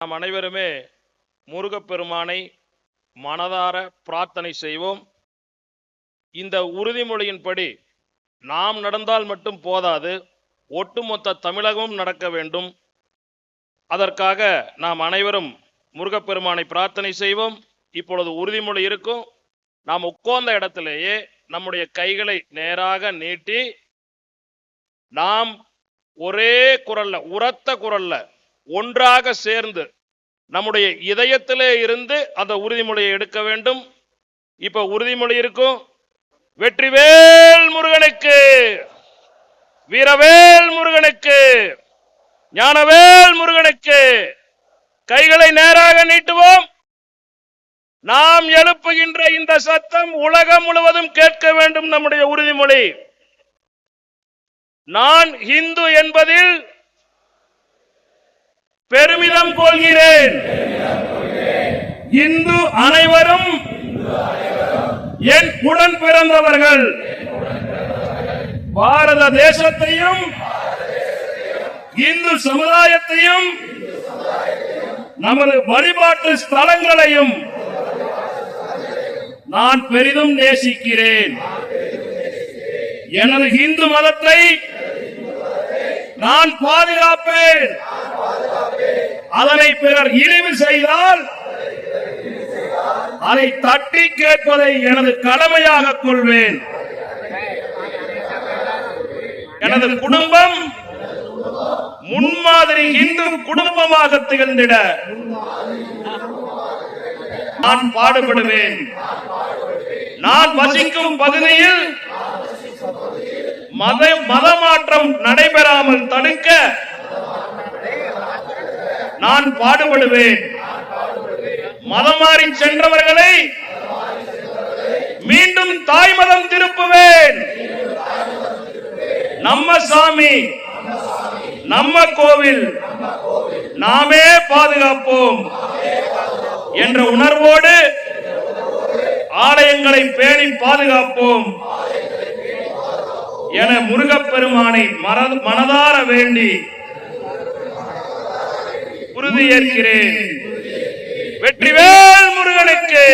நாம் அனைவருமே முருகப்பெருமானை மனதார பிரார்த்தனை செய்வோம். இந்த உறுதிமொழியின்படி நாம் நடந்தால் மட்டும் போதாது ஒட்டுமொத்த தமிழகமும் நடக்க வேண்டும். அதற்காக நாம் அனைவரும் முருகப்பெருமானை பிரார்த்தனை செய்வோம். இப்பொழுது உறுதிமொழி இருக்கும். நாம் உட்கார்ந்த இடத்திலேயே நம்முடைய கைகளை நேராக நீட்டி நாம் ஒரே குரல்ல உரத்த குரல்ல ஒன்றாக சேர்ந்து நம்முடைய இதயத்திலே இருந்து அந்த உறுதிமொழியை எடுக்க வேண்டும். இப்ப உறுதிமொழி இருக்கும். வெற்றிவேல் முருகனுக்கு வீரவேல் முருகனுக்கு ஞானவேல் முருகனுக்கு கைகளை நேராக நீட்டுவோம். நாம் எழுப்புகின்ற இந்த சத்தம் உலகம் முழுவதும் கேட்க வேண்டும் நம்முடைய உறுதிமொழி. நான் இந்து என்பதில் பெருமிதம் கொள்கிறேன். இந்து அனைவரும் என் உடன் பிறந்தவர்கள். பாரத தேசத்தையும் இந்து சமுதாயத்தையும் நமது வழிபாட்டு ஸ்தலங்களையும் நான் பெரிதும் நேசிக்கிறேன். எனது இந்து மதத்தை நான் பாதுகாப்பேன். அதனை பிறர் இழிவு செய்தால் அதை தட்டி கேட்பதை எனது கடமையாக கொள்வேன். எனது குடும்பம் முன்மாதிரி இந்து குடும்பமாக திகழ்ந்திட நான் பாடுபடுவேன். நான் வசிக்கும் பகுதியில் மத மதமாற்றம் நடைபெறாமல் தடுக்க நான் பாடுபடுவேன். மதம் மாறி சென்றவர்களை மீண்டும் தாய் மதம் திருப்புவேன். நம்ம சாமி நம்ம கோவில் நாமே பாதுகாப்போம் என்ற உணர்வோடு ஆலயங்களை பேணி பாதுகாப்போம் என முருகப்பெருமானை மனதார வேண்டி உறுதியேற்கிறேன். வெற்றிவேல் முருகனுக்கு.